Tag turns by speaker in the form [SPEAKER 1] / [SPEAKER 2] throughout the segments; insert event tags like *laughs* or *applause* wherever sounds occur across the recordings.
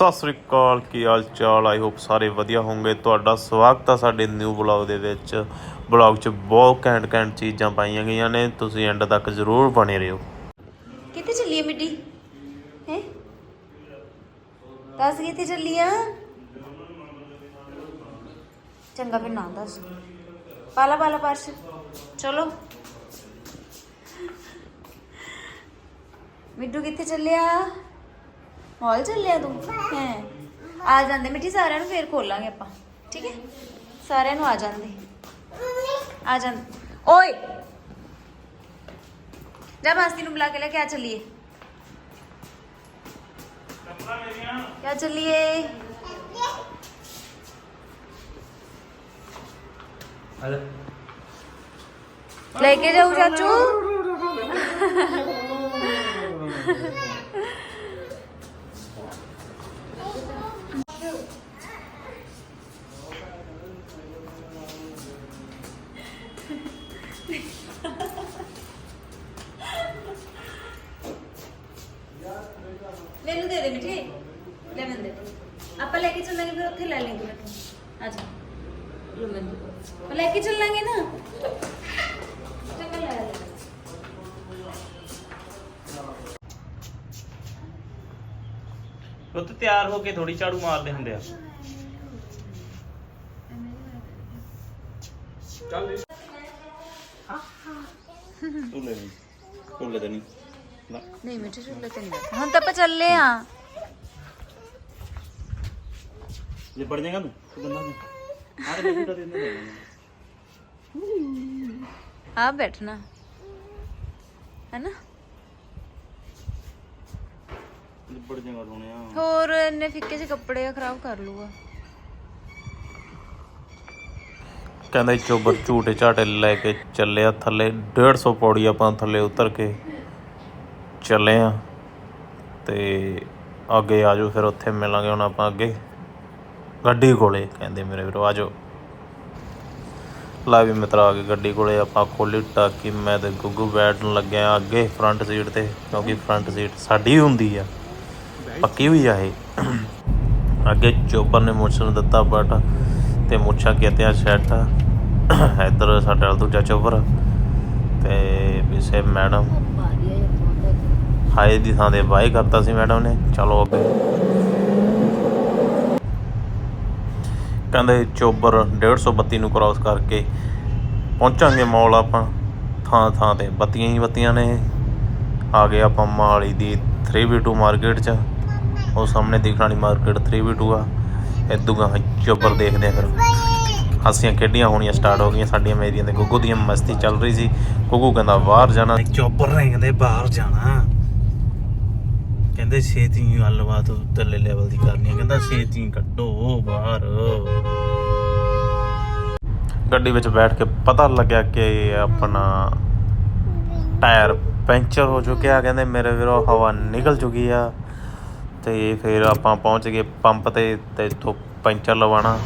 [SPEAKER 1] ਸਤਿ ਸ੍ਰੀ ਅਕਾਲ, ਕੀ ਹਾਲ ਚਾਲ? I hope ਸਾਰੇ ਵਧੀਆ ਹੋਵੋਗੇ। ਤੁਹਾਡਾ ਸਵਾਗਤ ਆ ਸਾਡੇ ਨਿਊ ਬਲੌਗ ਦੇ ਵਿੱਚ। ਬਲੌਗ 'ਚ ਬਹੁਤ ਘੈਂਟ ਘੈਂਟ ਚੀਜ਼ਾਂ ਪਾਈਆਂ ਗਈਆਂ ਨੇ। ਤੁਸੀਂ ਐਂਡ ਤੱਕ ਜ਼ਰੂਰ ਬਣੇ ਰਹੋ।
[SPEAKER 2] ਕਿੱਥੇ ਚੱਲੀ ਹੈ ਹੈ? ਦੱਸ ਕਿੱਥੇ ਚੱਲੀ ਚੰਗਾ ਫਿਰ ਨਾ ਦੱਸ। ਪਾਲਾ ਪਾਲਾ ਪਰਸ। ਚਲੋ। ਮਿੱਟੂ ਕਿੱਥੇ ਚੱਲਿਆ? ਹਾਲ ਚੱਲਿਆ ਤੂੰ? ਹੈ। ਆ ਜਾਂਦੇ ਮਿੱਠੀ ਸਾਰਿਆਂ ਨੂੰ ਫੇਰ ਖੋਲਾਂਗੇ ਆਪਾਂ। ਠੀਕ ਹੈ? ਸਾਰਿਆਂ ਨੂੰ ਆ ਜਾਂਦੇ। ਆ ਜਾਂ ਓਏ! ਜਾ ਮਾਸੀ ਨੂੰ ਬੁਲਾ ਕੇ ਲੈ ਕੇ ਆ ਚੱਲੀਏ। ਕਿਆ ਚੱਲੀਏ? ਲੈ ਕੇ ਜਾਊ ਚਾਚੂ। *laughs*
[SPEAKER 3] ਪੁੱਤ ਤਿਆਰ ਹੋ ਕੇ ਥੋੜੀ ਝਾੜੂ ਮਾਰਦੇ ਹੁੰਦੇ ਆ। ਤੂੰ ਲੈ ਲਈ ਤੂੰ ਲੈ ਦੇਣੀ ਨਾ।
[SPEAKER 2] ਨਹੀਂ ਮਿੱਠੇ ਚੁੱਲ੍ਹੇ ਤੇ ਨਹੀਂ ਬੈਠਾ। ਹੁਣ ਤਾਂ ਆਪਾਂ ਚੱਲੇ ਆ।
[SPEAKER 3] ਜੇ ਪੜ ਜਾਏਗਾ ਤੂੰ ਤੂੰ ਬੰਦਾ ਤੂੰ। ਆਹ ਦੇ ਬੇਟਾ ਦੇ ਦੇ
[SPEAKER 2] ਆ ਬੈਠਣਾ। ਹੈ ਨਾ
[SPEAKER 3] ਲਿਬੜ
[SPEAKER 2] ਹੋਰ ਇੰਨੇ ਫਿੱਕੇ ਜਿਹੇ ਕੱਪੜੇ ਆ ਖਰਾਬ ਕਰ ਲੂਗਾ
[SPEAKER 1] ਕਹਿੰਦਾ ਚੋਬਰ ਝੂਟੇ ਝਾਟੇ ਲੈ ਕੇ ਚੱਲਿਆ ਥੱਲੇ 150 ਪੌੜੀ ਆਪਾਂ ਥੱਲੇ ਉਤਰ ਕੇ ਚੱਲੇ ਆ। ਤੇ ਅੱਗੇ ਆਜੋ ਫਿਰ ਉੱਥੇ ਮਿਲਾਂਗੇ ਹੁਣ ਆਪਾਂ ਅੱਗੇ। ਗੱਡੀ ਕੋਲੇ ਕਹਿੰਦੇ ਮੇਰੇ ਵੀਰੋ ਆਜੋ ਲਾ ਵੀ ਮਿੱਤਰ ਆ ਕੇ ਗੱਡੀ ਕੋਲੇ ਆਪਾਂ ਖੋਲੀ ਟਾਕੀ ਮੈਂ ਤੇ ਗੁੱਗੂ ਬੈਠਣ ਲੱਗਿਆ ਅੱਗੇ ਫਰੰਟ ਸੀਟ ਤੇ ਕਿਉਂਕਿ ਫਰੰਟ ਸੀਟ ਸਾਡੀ ਹੁੰਦੀ ਆ। ਪੱਕੀ ਹੋਈ ਆ ਇਹ। ਅੱਗੇ ਚੋਬਰ ਨੇ ਮੁੱਛ ਨੂੰ ਦਿੱਤਾ ਬਟ ਤੇ ਮੁੱਛਾਂ ਕੀਤੀਆਂ ਸੈੱਟ ਇੱਧਰ ਸਾਡੇ ਨਾਲ ਦੂਜਾ ਚੋਬਰ ਤੇ ਪਿੱਛੇ ਮੈਡਮ ਹਾਏ ਦੀ ਥਾਂ ਤੇ ਬਾਈ ਕਰਤਾ ਸੀ ਮੈਡਮ ਨੇ। ਚਲੋ ਅੱਗੇ। ਕਹਿੰਦੇ ਚੋਬਰ 150 ਨੂੰ ਕ੍ਰਾਸ ਕਰਕੇ ਪਹੁੰਚਾਂਗੇ ਮੌਲ ਆਪਾਂ। ਥਾਂ ਥਾਂ ਤੇ ਬੱਤੀਆਂ ਹੀ ਬੱਤੀਆਂ ਨੇ। ਆ ਗਏ ਆਪਾਂ ਮਹਾਲੀ ਦੀ 3v2 ਮਾਰਕੀਟ 'ਚ। ਉਹ ਸਾਹਮਣੇ ਦਿਖਣ ਵਾਲੀ ਮਾਰਕੀਟ 3v2 ਆ। ਇਦੋਂ ਗਾ ਚੋਬਰ ਦੇਖਦੇ ਆ ਫਿਰ। ਹਾਸੀਆਂ ਖੇਡੀਆਂ ਹੋਣੀਆਂ ਸਟਾਰਟ ਹੋ ਗਈਆਂ ਸਾਡੀਆਂ ਮੇਰੀਆਂ ਤੇ ਗੁੱਗੂ ਦੀਆਂ ਮਸਤੀ ਚੱਲ ਰਹੀ ਸੀ। ਗੁੱਗੂ ਕਹਿੰਦਾ ਬਾਹਰ ਜਾਣਾ। ਚੋਬਰ ਰਿੰਗਦੇ ਬਾਹਰ ਜਾਣਾ। ਕਹਿੰਦੇ ਛੇਤੀ ਗੱਲਬਾਤ ਉੱਤਰਲੇ ਲੈਵਲ ਦੀ ਕਰਨੀ ਕਹਿੰਦਾ ਛੇਤੀ ਕੱਢੋ ਬਾਹਰ। ਗੱਡੀ ਵਿੱਚ ਬੈਠ ਕੇ ਪਤਾ ਲੱਗਿਆ ਕਿ ਆਪਣਾ ਟਾਇਰ ਪੈਂਚਰ ਹੋ ਚੁੱਕਿਆ। ਕਹਿੰਦੇ ਮੇਰੇ ਵੀਰੋ ਹਵਾ ਨਿਕਲ ਚੁੱਕੀ ਆ। ਅਤੇ ਫਿਰ ਆਪਾਂ ਪਹੁੰਚ ਗਏ ਪੰਪ ਤੇ ਅਤੇ ਇੱਥੋਂ ਪੈਂਚਰ ਲਵਾਉਣਾ।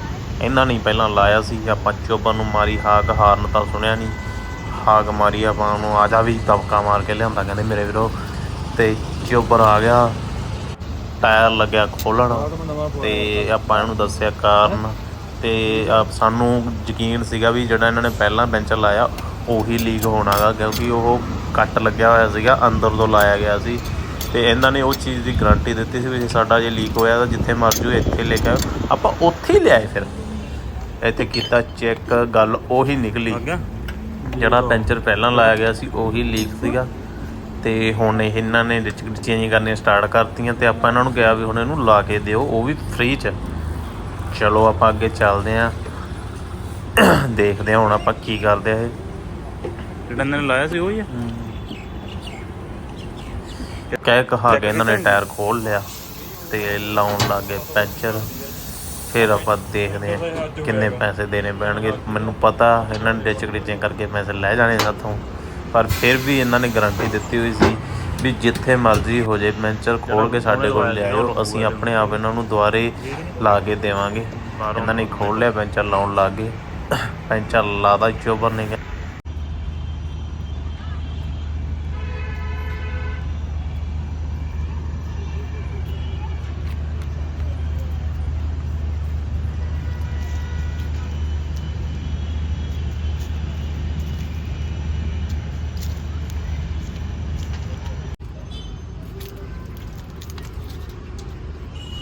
[SPEAKER 1] ਇਹਨਾਂ ਨੇ ਪਹਿਲਾਂ ਲਾਇਆ ਸੀ, ਆਪਾਂ ਚੋਬਨ ਨੂੰ ਮਾਰੀ, ਹਾਕ ਹਾਰਨ ਤਾਂ ਸੁਣਿਆ ਨਹੀਂ। ਹਾਕ ਮਾਰੀ ਆਪਾਂ ਉਹਨੂੰ, ਆ ਜਾ ਵੀ ਦਬਕਾ ਮਾਰ ਕੇ ਲਿਆਂਦਾ, ਕਹਿੰਦੇ ਮੇਰੇ ਵੀਰੋ। ਤੇ ਚੋਬਰ ਆ ਗਿਆ, ਟਾਇਰ ਲੱਗਿਆ ਖੋਲਣ ਤੇ ਆਪਾਂ ਇਹਨੂੰ ਦੱਸਿਆ ਕਾਰਨ। ਤੇ ਸਾਨੂੰ ਯਕੀਨ ਸੀਗਾ ਵੀ ਜਿਹੜਾ ਇਹਨਾਂ ਨੇ ਪਹਿਲਾਂ ਪੈਂਚਰ ਲਾਇਆ, ਉਹੀ ਲੀਕ ਹੋਣਾਗਾ, ਕਿਉਂਕਿ ਉਹ ਕੱਟ ਲੱਗਿਆ ਹੋਇਆ ਸੀਗਾ, ਅੰਦਰ ਤੋਂ ਲਾਇਆ ਗਿਆ ਸੀ। ਤੇ ਇਹਨਾਂ ਨੇ ਉਹ ਚੀਜ਼ ਦੀ ਗਾਰੰਟੀ ਦਿੱਤੀ ਸੀ ਵੀ ਜੇ ਸਾਡਾ ਜੇ ਲੀਕ ਹੋਇਆ ਤਾਂ ਜਿੱਥੇ ਮਰਜ਼ੀ ਇੱਥੇ ਲੈ ਕੇ ਆਓ। ਆਪਾਂ ਉੱਥੇ ਹੀ ਲਿਆਏ ਫਿਰ। ਇੱਥੇ ਕੀਤਾ ਚੈੱਕ ਗੱਲ ਉਹੀ ਨਿਕਲੀ। ਜਿਹੜਾ ਪੈਂਚਰ ਪਹਿਲਾਂ ਲਾਇਆ ਗਿਆ ਸੀ ਉਹੀ ਲੀਕ ਸੀਗਾ। ਤੇ ਹੁਣ ਇਹ ਇਹਨਾਂ ਨੇ ਚੇਂਜ ਕਰਨੀਆਂ ਸਟਾਰਟ ਕਰਤੀਆਂ ਤੇ ਆਪਾਂ ਇਹਨਾਂ ਨੂੰ ਕਿਹਾ ਵੀ ਹੁਣ ਇਹਨੂੰ ਲਾ ਕੇ ਦਿਓ ਉਹ ਵੀ ਫ੍ਰੀ ਚ। ਚਲੋ ਆਪਾਂ ਅੱਗੇ ਚੱਲਦੇ ਆਂ। ਦੇਖਦੇ ਹਾਂ ਹੁਣ ਆਪਾਂ ਕੀ ਕਰਦੇ ਆ ਇਹ।
[SPEAKER 3] ਜਿਹੜਾ ਇਹਨਾਂ ਨੇ ਲਾਇਆ ਸੀ ਉਹ ਹੀ ਆ?
[SPEAKER 1] ਕਹਿ ਕਹਾ ਕੇ ਇਹਨਾਂ ਨੇ ਟਾਇਰ ਖੋਲ ਲਿਆ ਤੇ ਲਾਉਣ ਲੱਗੇ ਪੈਂਚਰ। ਫਿਰ ਆਪਾਂ ਦੇਖਦੇ ਹਾਂ ਕਿੰਨੇ ਪੈਸੇ ਦੇਣੇ ਪੈਣਗੇ। ਮੈਨੂੰ ਪਤਾ ਇਹਨਾਂ ਨੇ ਡਿਚ ਡਿਚੇ ਕਰਕੇ ਪੈਸੇ ਲੈ ਜਾਣੇ ਸਾਥੋਂ। ਪਰ ਫਿਰ ਵੀ ਇਹਨਾਂ ਨੇ ਗਾਰੰਟੀ ਦਿੱਤੀ ਹੋਈ ਸੀ ਵੀ ਜਿੱਥੇ ਮਰਜ਼ੀ ਹੋ ਜੇ ਪੈਂਚਰ ਖੋਲ ਕੇ ਸਾਡੇ ਕੋਲ ਲਿਆਇਓ ਅਸੀਂ ਆਪਣੇ ਆਪ ਇਹਨਾਂ ਨੂੰ ਦੁਬਾਰੇ ਲਾ ਕੇ ਦੇਵਾਂਗੇ। ਇਹਨਾਂ ਨੇ ਖੋਲ ਲਿਆ ਪੈਂਚਰ ਲਾਉਣ ਲੱਗ ਪੈਂਚਰ ਲਾਦਾ ਚੋਬਰ ਨੇ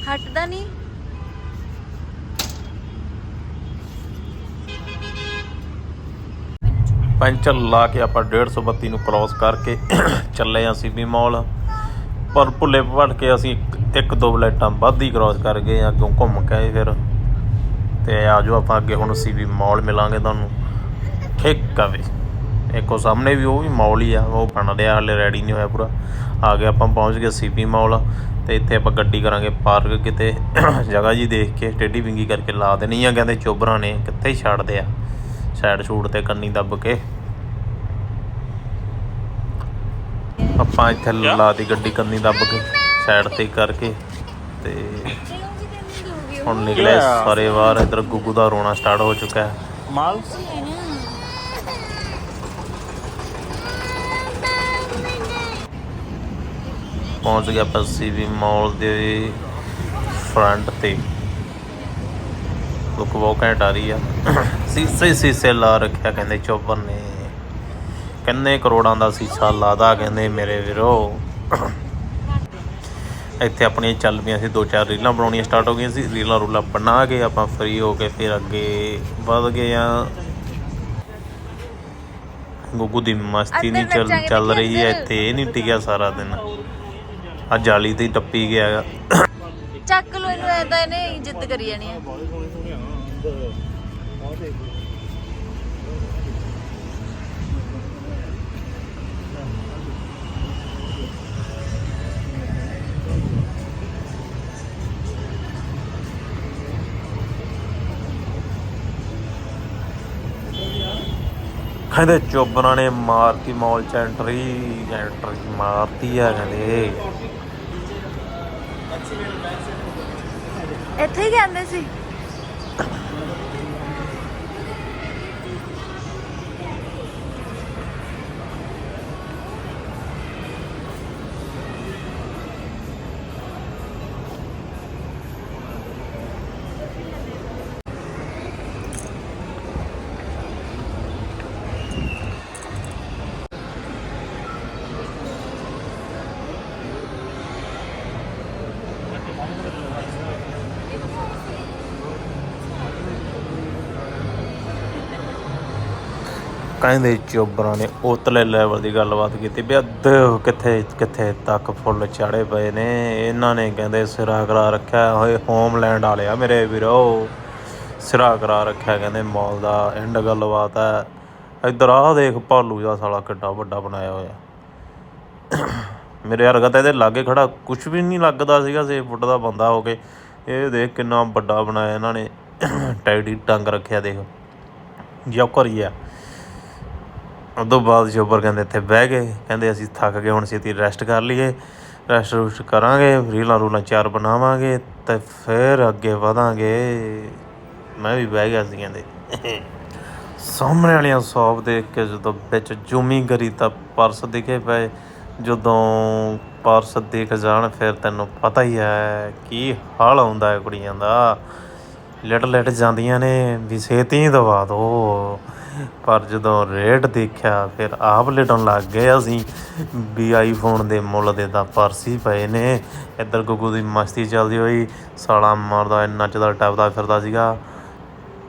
[SPEAKER 2] ਹਟਦਾ ਨਹੀਂ।
[SPEAKER 1] ਪੈਂਚਰ ਲਾ ਕੇ ਆਪਾਂ 150 ਨੂੰ ਕ੍ਰਾਸ ਕਰਕੇ ਚੱਲੇ ਆਂ ਸੀਬੀ ਮਾਲ ਪਰ ਭੁੱਲੇ ਭੜ ਕੇ ਅਸੀਂ ਇੱਕ- ਦੋ ਬਲੇਟਾਂ ਵੱਧ ਹੀ ਕ੍ਰਾਸ ਕਰ ਗਏ ਆਂ, ਅੱਗੋਂ ਘੁੰਮ ਕੇ ਆਏ ਫਿਰ। ਤੇ ਆਜੋ ਆਪਾਂ ਅੱਗੇ ਹੁਣ ਸੀਬੀ ਮਾਲ ਮਿਲਾਂਗੇ ਤੁਹਾਨੂੰ। ਠੀਕ ਆ ਵੀ। ਇੱਕੋ ਸਾਹਮਣੇ ਵੀ ਉਹ ਵੀ ਮਾਲ ਹੀ ਆ ਉਹ ਬਣ ਰਿਹਾ ਹਲੇ ਰੈਡੀ ਨਹੀਂ ਹੋਇਆ ਪੂਰਾ। ਆ ਗਏ ਆਪਾਂ ਪਹੁੰਚ ਗਏ ਸੀਬੀ ਮਾਲ ਤੇ ਇੱਥੇ ਆਪਾਂ ਗੱਡੀ ਕਰਾਂਗੇ ਪਾਰਕ ਕਿਤੇ। ਜਗ੍ਹਾ ਜੀ ਦੇਖ ਕੇ ਟੇਢੀ ਵਿੰਗੀ ਕਰਕੇ ਲਾ ਦੇਣੀ ਆ ਕਹਿੰਦੇ ਚੋਬਰਾਂ ਨੇ ਕਿੱਥੇ ਹੀ ਛੱਡਦੇ ਆ। ਸਾਈਡ ਸ਼ੂਟ ਤੇ ਕੰਨੀ ਦੱਬ ਕੇ। ਆਪਾਂ ਇੱਥੇ ਲਾ ਦੀ ਗੱਡੀ ਕੰਨੀ ਦੱਬ ਕੇ ਸਾਈਡ ਤੇ ਕਰਕੇ ਤੇ ਹੁਣ ਨਿਕਲੇ ਸਾਰੇ ਬਾਹਰ ਇਧਰ ਗੁੱਗੂ ਦਾ ਰੋਣਾ ਸਟਾਰਟ ਹੋ ਚੁੱਕਾ ਹੈ।
[SPEAKER 3] माल
[SPEAKER 1] ਪਹੁੰਚ ਗਿਆ ਆਪਾਂ ਸੀਵੀ ਮਾਲ ਦੇ ਫਰੰਟ ਤੇ। ਲੁੱਕ ਬਹੁਤ ਘੈਂਟ ਆ ਰਹੀ ਆ। ਸੀਸੇ ਸੀਸੇ ਲਾ ਰੱਖਿਆ ਕਹਿੰਦੇ ਚੋਬਰ ਨੇ। ਕਿੰਨੇ ਕਰੋੜਾਂ ਦਾ ਸੀਸਾ ਲਾਦਾ ਕਹਿੰਦੇ ਮੇਰੇ ਵੀਰੋ। ਇੱਥੇ ਆਪਣੀਆਂ ਚੱਲ ਪਈਆਂ ਸੀ ਦੋ ਚਾਰ ਰੀਲਾਂ ਬਣਾਉਣੀਆਂ ਸਟਾਰਟ ਹੋ ਗਈਆਂ ਸੀ। ਰੀਲਾਂ ਰੂਲਾਂ ਬਣਾ ਕੇ ਆਪਾਂ ਫ੍ਰੀ ਹੋ ਕੇ ਫਿਰ ਅੱਗੇ ਵਧ ਗਏ ਆ। ਗੁੱਗੂ ਦੀ ਮਸਤੀ ਨਹੀਂ ਚੱਲ ਰਹੀ ਹੈ। ਇੱਥੇ ਇਹ ਨਹੀਂ ਟਿਕਿਆ ਸਾਰਾ ਦਿਨ। ਆ ਜਾਲੀ ਤੇ ਟੱਪੀ ਗਿਆ
[SPEAKER 2] ਚੱਕ ਲੋ ਇਹਨੂੰ ਐ ਇਹਨੇ ਜਿੱਦ ਕਰੀ ਜਾਣੀ
[SPEAKER 3] ਆ।
[SPEAKER 1] ਕਹਿੰਦੇ ਚੋਬਰਾਂ ਨੇ ਮਾਰਤੀ ਮੌਲ ਚ ਐਂਟਰੀ ਐਂਟਰੀ ਮਾਰਤੀ ਆ ਕਹਿੰਦੇ।
[SPEAKER 2] ਇੱਥੇ ਹੀ ਕਹਿੰਦੇ ਸੀ।
[SPEAKER 1] ਕਹਿੰਦੇ ਚੋਬਰਾਂ ਨੇ ਉਤਲੇ ਲੈਵਲ ਦੀ ਗੱਲਬਾਤ ਕੀਤੀ ਵੀ ਅੱਧ ਕਿੱਥੇ ਕਿੱਥੇ ਤੱਕ ਫੁੱਲ ਚਾੜੇ ਪਏ ਨੇ। ਇਹਨਾਂ ਨੇ ਕਹਿੰਦੇ ਸਿਰਾ ਕਰਾ ਰੱਖਿਆ ਹੋਏ ਹੋਮਲੈਂਡ ਵਾਲਿਆ ਮੇਰੇ ਵੀਰੋ। ਸਿਰਾ ਕਰਾ ਰੱਖਿਆ ਕਹਿੰਦੇ ਮਾਲ ਦਾ ਐਂਡ ਗੱਲਬਾਤ ਹੈ। ਇੱਧਰ ਆਹ ਦੇਖ ਭਾਲੂ ਦਾ ਸਾਲਾ ਕਿੱਡਾ ਵੱਡਾ ਬਣਾਇਆ ਹੋਇਆ। ਮੇਰੇ ਵਰਗਾ ਤਾਂ ਇਹਦੇ ਲਾਗੇ ਖੜਾ ਕੁਝ ਵੀ ਨਹੀਂ ਲੱਗਦਾ ਸੀਗਾ 6 ਫੁੱਟ ਦਾ ਬੰਦਾ ਹੋ ਕੇ। ਇਹ ਦੇਖ ਕਿੰਨਾ ਵੱਡਾ ਬਣਾਇਆ ਇਹਨਾਂ ਨੇ। ਟਾਈਡੀ ਟੰਗ ਰੱਖਿਆ ਦੇਖ। ਜੋਕਰ ਹੀ ਆ ਉਦੋਂ ਬਾਅਦ ਸ਼ੋਬਰ ਕਹਿੰਦੇ ਇੱਥੇ ਬਹਿ ਗਏ, ਕਹਿੰਦੇ ਅਸੀਂ ਥੱਕ ਗਏ, ਹੁਣ ਛੇਤੀ ਰੈਸਟ ਕਰ ਲਈਏ। ਰੈਸਟ ਰੁਸਟ ਕਰਾਂਗੇ, ਰੀਲਾਂ ਰੂਲਾਂ ਚਾਰ ਬਣਾਵਾਂਗੇ ਤੇ ਫਿਰ ਅੱਗੇ ਵਧਾਂਗੇ। ਮੈਂ ਵੀ ਬਹਿ ਗਿਆ ਸੀ ਕਹਿੰਦੇ। ਸਾਹਮਣੇ ਵਾਲੀਆਂ ਸ਼ੌਪ ਦੇਖ ਕੇ ਜਦੋਂ ਵਿੱਚ ਜੂਮੀ ਕਰੀ ਤਾਂ ਪਰਸ ਦਿਖੇ ਪਏ। ਜਦੋਂ ਪਰਸ ਦੇਖ ਜਾਣ ਫਿਰ ਤੈਨੂੰ ਪਤਾ ਹੀ ਹੈ ਕੀ ਹਾਲ ਹੁੰਦਾ ਹੈ ਕੁੜੀਆਂ ਦਾ। ਲਿਟ ਲਿਟ ਜਾਂਦੀਆਂ ਨੇ, ਵੀ ਛੇਤੀ ਦਵਾ ਦੋ। ਪਰ ਜਦੋਂ ਰੇਟ ਦੇਖਿਆ, ਫਿਰ ਆਪ ਲਿਟਣ ਲੱਗ ਗਏ ਅਸੀਂ। ਵੀ ਆਈਫੋਨ ਦੇ ਮੁੱਲ ਦੇ ਤਾਂ ਪਰਸ ਹੀ ਪਏ ਨੇ। ਇੱਧਰ ਗੁੱਗੂ ਦੀ ਮਸਤੀ ਚੱਲਦੀ ਹੋਈ, ਸਾਲਾ ਮਾਰਦਾ ਨੱਚਦਾ ਟੱਪਦਾ ਫਿਰਦਾ ਸੀਗਾ।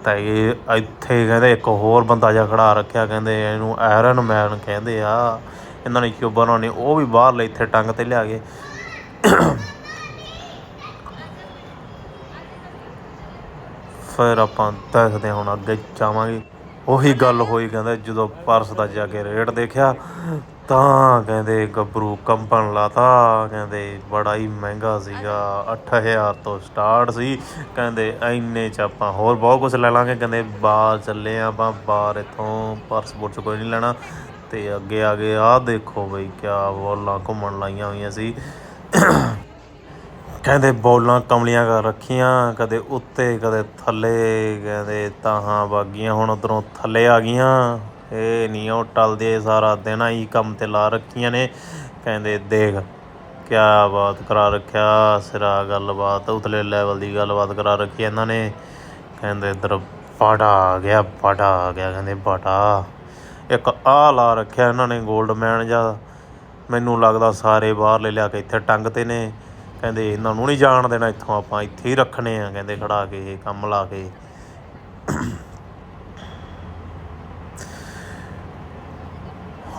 [SPEAKER 1] ਤਾਂ ਇਹ ਇੱਥੇ ਕਹਿੰਦੇ ਇੱਕ ਹੋਰ ਬੰਦਾ ਜਿਹਾ ਖੜਾ ਰੱਖਿਆ, ਕਹਿੰਦੇ ਇਹਨੂੰ ਆਇਰਨ ਮੈਨ ਕਹਿੰਦੇ ਆ। ਇਹਨਾਂ ਨੇ ਚੋਬਰਾਂ ਨੇ ਉਹ ਵੀ ਬਾਹਰ ਲੈ ਇੱਥੇ ਟੰਗ ਤੇ ਲਿਆ ਗਏ ਫਿਰ ਆਪਾਂ ਦੇਖਦੇ ਹਾਂ ਹੁਣ ਅੱਗੇ ਜਾਵਾਂਗੇ। ਉਹੀ ਗੱਲ ਹੋਈ ਕਹਿੰਦੇ ਜਦੋਂ ਪਰਸ ਦਾ ਜਾ ਕੇ ਰੇਟ ਦੇਖਿਆ, ਤਾਂ ਕਹਿੰਦੇ ਗੱਭਰੂ ਕੰਪਨ ਲਾਤਾ, ਕਹਿੰਦੇ ਬੜਾ ਹੀ ਮਹਿੰਗਾ ਸੀਗਾ 8000 ਤੋਂ ਸਟਾਰਟ ਸੀ, ਕਹਿੰਦੇ ਐਨੇ ਚ ਆਪਾਂ ਹੋਰ ਬਹੁਤ ਕੁਝ ਲੈ ਲਾਂਗੇ, ਕਹਿੰਦੇ ਬਾਹਰ ਚੱਲੇ ਆਂ ਆਪਾਂ, ਬਾਹਰ ਇੱਥੋਂ ਪਰਸ ਪੁਰਸ ਕੋਈ ਨਹੀਂ ਲੈਣਾ, ਤੇ ਅੱਗੇ ਆ ਗਏ ਆਹ ਦੇਖੋ ਬਈ ਕਿਆ ਬੋਲਾਂ ਘੁੰਮਣ ਲਾਈਆਂ ਹੋਈਆਂ ਸੀ। ਕਹਿੰਦੇ ਬੋਲਾਂ ਕਮਲੀਆਂ ਕਰ ਰੱਖੀਆਂ, ਕਦੇ ਉੱਤੇ, ਕਦੇ ਥੱਲੇ, ਕਹਿੰਦੇ ਤਾਹਾਂ ਵਾਗੀਆਂ ਹੁਣ ਉਧਰੋਂ ਥੱਲੇ ਆ ਗਈਆਂ। ਇਹ ਨਹੀਂ, ਉਹ ਟਲਦੇ ਸਾਰਾ ਦਿਨ ਆਈ ਕੰਮ ਤੇ ਲਾ ਰੱਖੀਆਂ ਨੇ। ਕਹਿੰਦੇ ਦੇਖ, ਕਿਆ ਬਾਤ ਕਰਾ ਰੱਖਿਆ, ਸਿਰਾ ਗੱਲਬਾਤ, ਉਤਲੇ ਲੈਵਲ ਦੀ ਗੱਲਬਾਤ ਕਰਾ ਰੱਖੀ ਇਹਨਾਂ ਨੇ। ਕਹਿੰਦੇ ਇਧਰ ਬਾਟਾ ਆ ਗਿਆ ਬਾਟਾ ਆ ਗਿਆ, ਕਹਿੰਦੇ ਬਾਟਾ ਇੱਕ ਆ ਲਾ ਰੱਖਿਆ ਇਹਨਾਂ ਨੇ 골ਡ ਮੈਨ ਜਾਂ ਮੈਨੂੰ ਲੱਗਦਾ ਸਾਰੇ ਬਾਹਰ ਲੈ ਲਿਆ ਕੇ ਇੱਥੇ ਟੰਗ ਤੇ ਨੇ। ਕਹਿੰਦੇ ਇਹਨਾਂ ਨੂੰ ਨਹੀਂ ਜਾਣ ਦੇਣਾ ਇੱਥੋਂ ਆਪਾਂ ਇੱਥੇ ਹੀ ਰੱਖਣੇ ਆ ਕਹਿੰਦੇ ਖੜਾ ਕੇ ਕੰਮ ਲਾ ਕੇ।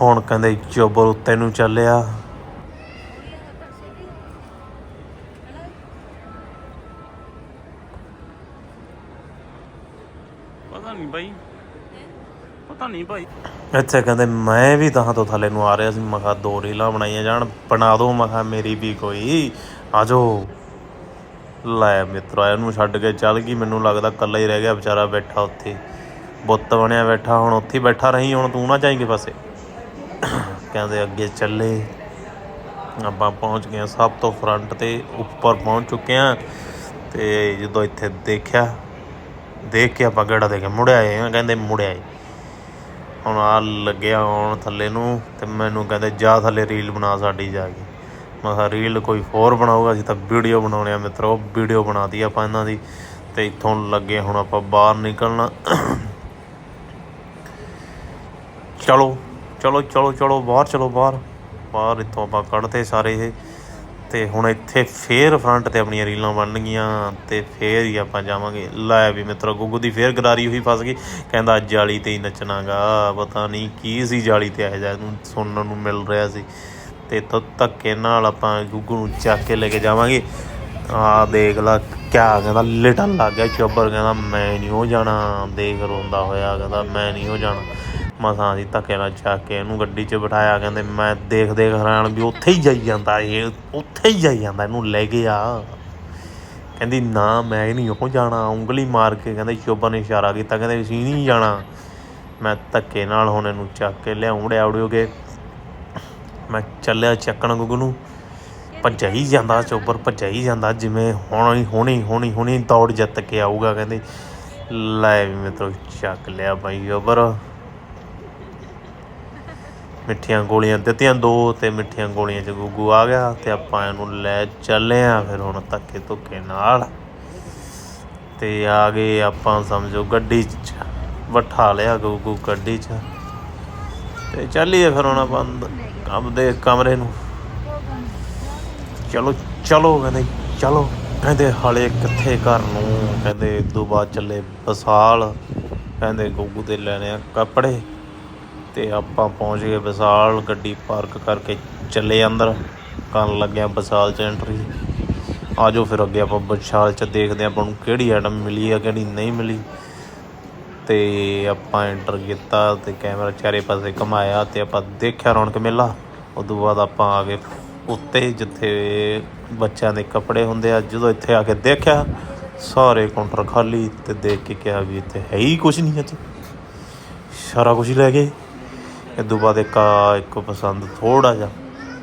[SPEAKER 1] ਹੁਣ ਕਹਿੰਦੇ ਚੋਬਰ ਉੱਤੇ ਨੂੰ ਚੱਲਿਆ।
[SPEAKER 3] ਪਤਾ ਨਹੀਂ ਭਾਈ ਪਤਾ ਨਹੀਂ ਭਾਈ
[SPEAKER 1] ਇੱਥੇ ਕਹਿੰਦੇ ਮੈਂ ਵੀ ਤਾਂ ਤੋਂ ਥੱਲੇ ਨੂੰ ਆ ਰਿਹਾ ਸੀ ਮੈਂ ਕਿਹਾ ਦੋ ਰੀਲਾਂ ਬਣਾਈਆਂ ਜਾਣ ਬਣਾ ਦੋ ਮੈਂ ਕਿਹਾ ਮੇਰੀ ਵੀ ਕੋਈ। ਆਜੋ। ਲੈ ਮਿੱਤਰਾ, ਇਹਨੂੰ ਛੱਡ ਕੇ ਚੱਲ ਗਈ। ਮੈਨੂੰ ਲੱਗਦਾ ਇਕੱਲਾ ਹੀ ਰਹਿ ਗਿਆ ਵਿਚਾਰਾ ਬੈਠਾ ਉੱਥੇ। ਬੁੱਤ ਬਣਿਆ ਬੈਠਾ, ਹੁਣ ਉੱਥੇ ਬੈਠਾ ਰਹੀ, ਹੁਣ ਤੂੰ ਨਾ ਜਾਈਂਗੇ ਪਾਸੇ। ਕਹਿੰਦੇ ਅੱਗੇ ਚੱਲੇ। ਆਪਾਂ ਪਹੁੰਚ ਗਏ ਹਾਂ ਸਭ ਤੋਂ ਫਰੰਟ ਤੇ, ਉੱਪਰ ਪਹੁੰਚ ਚੁੱਕੇ ਹਾਂ। ਤੇ ਜਦੋਂ ਇੱਥੇ ਦੇਖਿਆ, ਦੇਖ ਕੇ ਆਪਾਂ ਗੇੜਾ ਦੇ ਕੇ ਮੁੜ ਆਏ ਆ ਕਹਿੰਦੇ ਮੁੜਿਆ ਆਏ। ਹੁਣ ਆ ਲੱਗਿਆ ਆਉਣ ਥੱਲੇ ਨੂੰ, ਤੇ ਮੈਨੂੰ ਕਹਿੰਦੇ ਜਾ ਥੱਲੇ, ਰੀਲ ਬਣਾ ਸਾਡੀ ਜਾ ਕੇ। ਮੈਂ ਕਿਹਾ ਰੀਲ ਕੋਈ ਹੋਰ ਬਣਾਊਗਾ, ਅਸੀਂ ਤਾਂ ਵੀਡੀਓ ਬਣਾਉਣੇ ਆ ਮਿੱਤਰੋ, ਵੀਡੀਓ ਬਣਾਤੀ ਆਪਾਂ ਇਹਨਾਂ ਦੀ। ਤੇ ਇੱਥੋਂ ਲੱਗੇ ਹੁਣ ਆਪਾਂ ਬਾਹਰ ਨਿਕਲਣਾ। ਚਲੋ ਚਲੋ ਚਲੋ ਚਲੋ, ਬਾਹਰ ਚਲੋ, ਬਾਹਰ। ਬਾਹਰ ਇੱਥੋਂ ਆਪਾਂ ਕੱਢਤੇ ਸਾਰੇ ਇਹ। ਤੇ ਹੁਣ ਇੱਥੇ ਫੇਰ ਫਰੰਟ ਤੇ ਆਪਣੀਆਂ ਰੀਲਾਂ ਬਣਨਗੀਆਂ ਤੇ ਫੇਰ ਹੀ ਆਪਾਂ ਜਾਵਾਂਗੇ। ਲੈ ਵੀ ਮਿੱਤਰੋ, ਗੁੱਗੂ ਦੀ ਫੇਰ ਗਰਾਰੀ ਹੋਈ ਫਸ ਗਈ। ਕਹਿੰਦਾ ਜਾਲੀ ਤੇ ਹੀ ਨੱਚਣਾਗਾ, ਪਤਾ ਨਹੀਂ ਕੀ ਸੀ ਜਾਲੀ ਤੇ ਇਹ ਜਾ ਸੁਣਨ ਨੂੰ ਮਿਲ ਰਿਹਾ ਸੀ। ਤੇ ਇੱਥੋਂ ਧੱਕੇ ਨਾਲ ਆਪਾਂ ਗੁੱਗੂ ਨੂੰ ਚੱਕ ਕੇ ਲੈ ਕੇ ਜਾਵਾਂਗੇ। ਆ ਦੇਖ ਲਾ ਕਿਆ ਕਹਿੰਦਾ, ਲਿਟਣ ਲੱਗ ਗਿਆ ਚੋਬਰ ਕਹਿੰਦਾ ਮੈਂ ਨਹੀਂ ਉਹ ਜਾਣਾ। ਦੇਖ ਰੋਂਦਾ ਹੋਇਆ, ਕਹਿੰਦਾ ਮੈਂ ਨਹੀਂ ਉਹ ਜਾਣਾ। ਮਸਾਂ ਦੀ ਧੱਕੇ ਨਾਲ ਚੱਕ ਕੇ ਇਹਨੂੰ ਗੱਡੀ 'ਚ ਬਿਠਾਇਆ, ਕਹਿੰਦੇ ਮੈਂ ਦੇਖ ਦੇਖ ਹੈਰਾਨ ਵੀ ਉੱਥੇ ਹੀ ਜਾਈ ਜਾਂਦਾ ਇਹ, ਉੱਥੇ ਹੀ ਜਾਈ ਜਾਂਦਾ ਇਹਨੂੰ ਲੈ ਕੇ ਆ। ਕਹਿੰਦੀ ਨਾ, ਮੈਂ ਨਹੀਂ ਉਹ ਜਾਣਾ। ਉਂਗਲੀ ਮਾਰ ਕੇ ਕਹਿੰਦੇ ਚੋਬਰ ਨੇ ਇਸ਼ਾਰਾ ਕੀਤਾ, ਕਹਿੰਦੇ ਅਸੀਂ ਨਹੀਂ ਜਾਣਾ। ਮੈਂ ਧੱਕੇ ਨਾਲ ਹੁਣ ਇਹਨੂੰ ਚੱਕ ਕੇ ਲਿਆਉਂੜਿਆ ਉੜਿਓਗੇ ਮੈਂ ਚੱਲਿਆ ਚੱਕਣ ਗੁੱਗੂ ਨੂੰ। ਭੱਜਿਆ ਹੀ ਜਾਂਦਾ ਚੋਬਰ ਭੱਜਿਆ ਹੀ ਜਾਂਦਾ ਜਿਵੇਂ ਹੁਣ ਹੁਣੀ ਹੁਣੀ ਹੁਣੀ ਦੌੜ ਜਿੱਤ ਕੇ ਆਊਗਾ ਕਹਿੰਦੇ। ਲੈ ਵੀ ਮਿੱਤਰੋ ਚੱਕ ਲਿਆ ਬਾਈ ਚੋਬਰ ਮਿੱਠੀਆਂ ਗੋਲੀਆਂ ਦਿੱਤੀਆਂ ਦੋ ਤੇ ਮਿੱਠੀਆਂ ਗੋਲੀਆਂ ਚ ਗੁੱਗੂ ਆ ਗਿਆ ਤੇ ਆਪਾਂ ਇਹਨੂੰ ਲੈ ਚੱਲੇ ਆ ਫਿਰ ਹੁਣ ਧੱਕੇ ਧੁੱਕੇ ਨਾਲ। ਤੇ ਆ ਗਏ ਆਪਾਂ ਸਮਝੋ ਗੱਡੀ ਚ ਵਠਾ ਲਿਆ ਗੁੱਗੂ ਗੱਡੀ ਚ। ਤੇ ਚੱਲੀਏ ਫਿਰ ਹੁਣ ਆਪਾਂ ਅੰਦ- ਦੇ ਕਮਰੇ ਨੂੰ। ਚਲੋ ਚਲੋ ਕਹਿੰਦੇ ਚਲੋ ਕਹਿੰਦੇ ਹਲੇ ਕਿੱਥੇ ਘਰ ਨੂੰ, ਕਹਿੰਦੇ ਤੋਂ ਬਾਅਦ ਚੱਲੇ ਵਿਸਾਲ, ਕਹਿੰਦੇ ਗੁੱਗੂ ਦੇ ਲੈਣੇ ਆ ਕੱਪੜੇ ਤੇ ਆਪਾਂ ਪਹੁੰਚ ਗਏ ਵਿਸਾਲ ਗੱਡੀ ਪਾਰਕ ਕਰਕੇ ਚੱਲੇ ਅੰਦਰ। ਕਰਨ ਲੱਗਿਆ ਵਿਸਾਲ ਚ ਐਂਟਰੀ ਆਜੋ ਫਿਰ ਅੱਗੇ ਆਪਾਂ ਵਿਸਾਲ ਚ ਦੇਖਦੇ ਹਾਂ ਆਪਾਂ ਨੂੰ ਕਿਹੜੀ ਆਈਟਮ ਮਿਲੀ ਆ, ਕਿਹੜੀ ਨਹੀਂ ਮਿਲੀ। ਤੇ ਆਪਾਂ ਐਂਟਰ ਕੀਤਾ ਤੇ ਕੈਮਰਾ ਚਾਰੇ ਪਾਸੇ ਘਮਾਇਆ ਤੇ ਆਪਾਂ ਦੇਖਿਆ ਰੌਣਕ ਮੇਲਾ। ਉਦੋਂ ਬਾਅਦ ਆਪਾਂ ਆ ਗਏ ਉੱਤੇ, ਜਿੱਥੇ ਬੱਚਿਆਂ ਦੇ ਕੱਪੜੇ ਹੁੰਦੇ ਆ। ਜਦੋਂ ਇੱਥੇ ਆ ਕੇ ਦੇਖਿਆ, ਸਾਰੇ ਕਾਊਂਟਰ ਖਾਲੀ ਤੇ ਦੇਖ ਕੇ ਕਿਹਾ ਵੀ ਇੱਥੇ ਹੈ ਹੀ ਕੁਝ ਨਹੀਂ ਅੱਜ ਸਾਰਾ ਕੁਝ ਲੈ ਗਏ। ਇਦੋਂ ਬਾਅਦ ਇੱਕ ਆ, ਇੱਕ ਪਸੰਦ ਥੋੜਾ ਜਿਹਾ।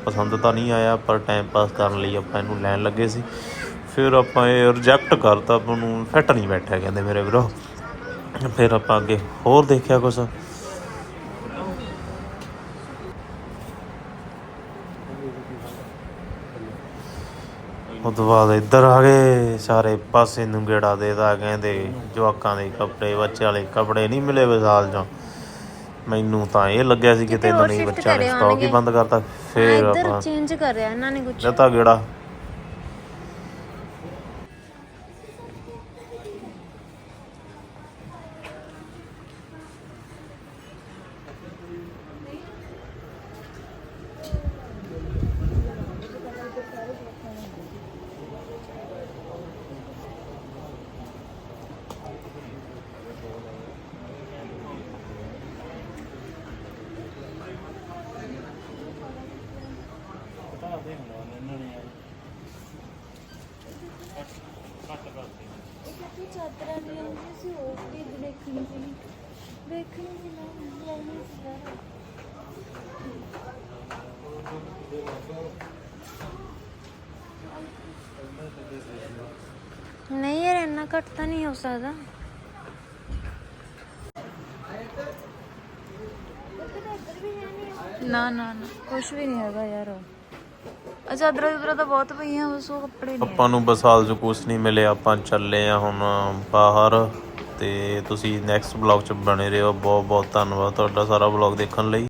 [SPEAKER 1] ਪਸੰਦ ਤਾਂ ਨਹੀਂ ਆਇਆ, ਪਰ ਟਾਈਮ ਪਾਸ ਕਰਨ ਲਈ ਆਪਾਂ ਇਹਨੂੰ ਲੈਣ ਲੱਗੇ ਸੀ। ਫਿਰ ਆਪਾਂ ਇਹ ਰਿਜੈਕਟ ਕਰਤਾ, ਆਪਾਂ ਨੂੰ ਫਿੱਟ ਨਹੀਂ ਬੈਠਿਆ, ਕਹਿੰਦੇ ਮੇਰੇ ਵੀਰੋ। ਫਿਰ ਆਪਾਂ ਅੱਗੇ ਹੋਰ ਦੇਖਿਆ ਕੁਛ। ਤੋਂ ਬਾਅਦ ਇੱਧਰ ਆ ਗਏ ਸਾਰੇ ਪਾਸੇ ਨੂੰ ਗੇੜਾ ਦੇਦਾ ਕਹਿੰਦੇ ਜਵਾਕਾਂ ਦੇ ਕੱਪੜੇ ਬੱਚੇ ਵਾਲੇ ਕੱਪੜੇ ਨਹੀਂ ਮਿਲੇ ਵਿਸਾਲ ਚੋਂ। ਮੈਨੂੰ ਤਾਂ ਇਹ ਲੱਗਿਆ ਸੀ ਕਿਤੇ ਇਹਨਾਂ ਨੇ ਬੱਚਿਆਂ ਨੇ ਸਟਾਕ ਹੀ। ਬੰਦ ਕਰਤਾ। ਫਿਰ
[SPEAKER 2] ਇੱਧਰ
[SPEAKER 1] ਆਪਾਂ
[SPEAKER 2] ਚੇਂਜ ਕਰ ਰਿਹਾ ਇਹਨਾਂ ਨੇ ਕੁਝ
[SPEAKER 1] ਜਤਾ ਗੇੜਾ
[SPEAKER 2] ਚਾਦਰਾਂ ਨਹੀਂ ਆਉਂਦੀ ਸੀ ਉਹ ਵੀ ਦੇਖਣੀ ਸੀ ਦੇਖਣੀ ਸੀ ਨਾ ਲੈਣੀ ਸੀ ਯਾਰ ਨਹੀਂ ਯਾਰ ਇੰਨਾ ਘੱਟ ਤਾਂ ਨਹੀਂ ਹੋ ਸਕਦਾ। ਨਾ ਨਾ ਨਾ ਕੁਝ ਵੀ ਨਹੀਂ ਹੈਗਾ ਯਾਰ ਆ ਚਾਦਰਾਂ ਚੁਦਰਾਂ ਤਾਂ ਬਹੁਤ ਪਈਆਂ ਬਸ ਉਹ ਕੱਪੜੇ ਨਹੀਂ
[SPEAKER 1] ਆਪਾਂ ਨੂੰ ਬਸਾਲ ਚ ਕੁਛ ਨਹੀਂ ਮਿਲਿਆ। ਆਪਾਂ ਚੱਲੇ ਆ ਹੁਣ ਬਾਹਰ ਤੇ ਤੁਸੀਂ ਨੈਕਸਟ ਬਲੌਗ ਚ ਬਣੇ ਰਹੋ। ਬਹੁਤ ਬਹੁਤ ਧੰਨਵਾਦ ਤੁਹਾਡਾ ਸਾਰਾ ਬਲੌਗ ਦੇਖਣ ਲਈ।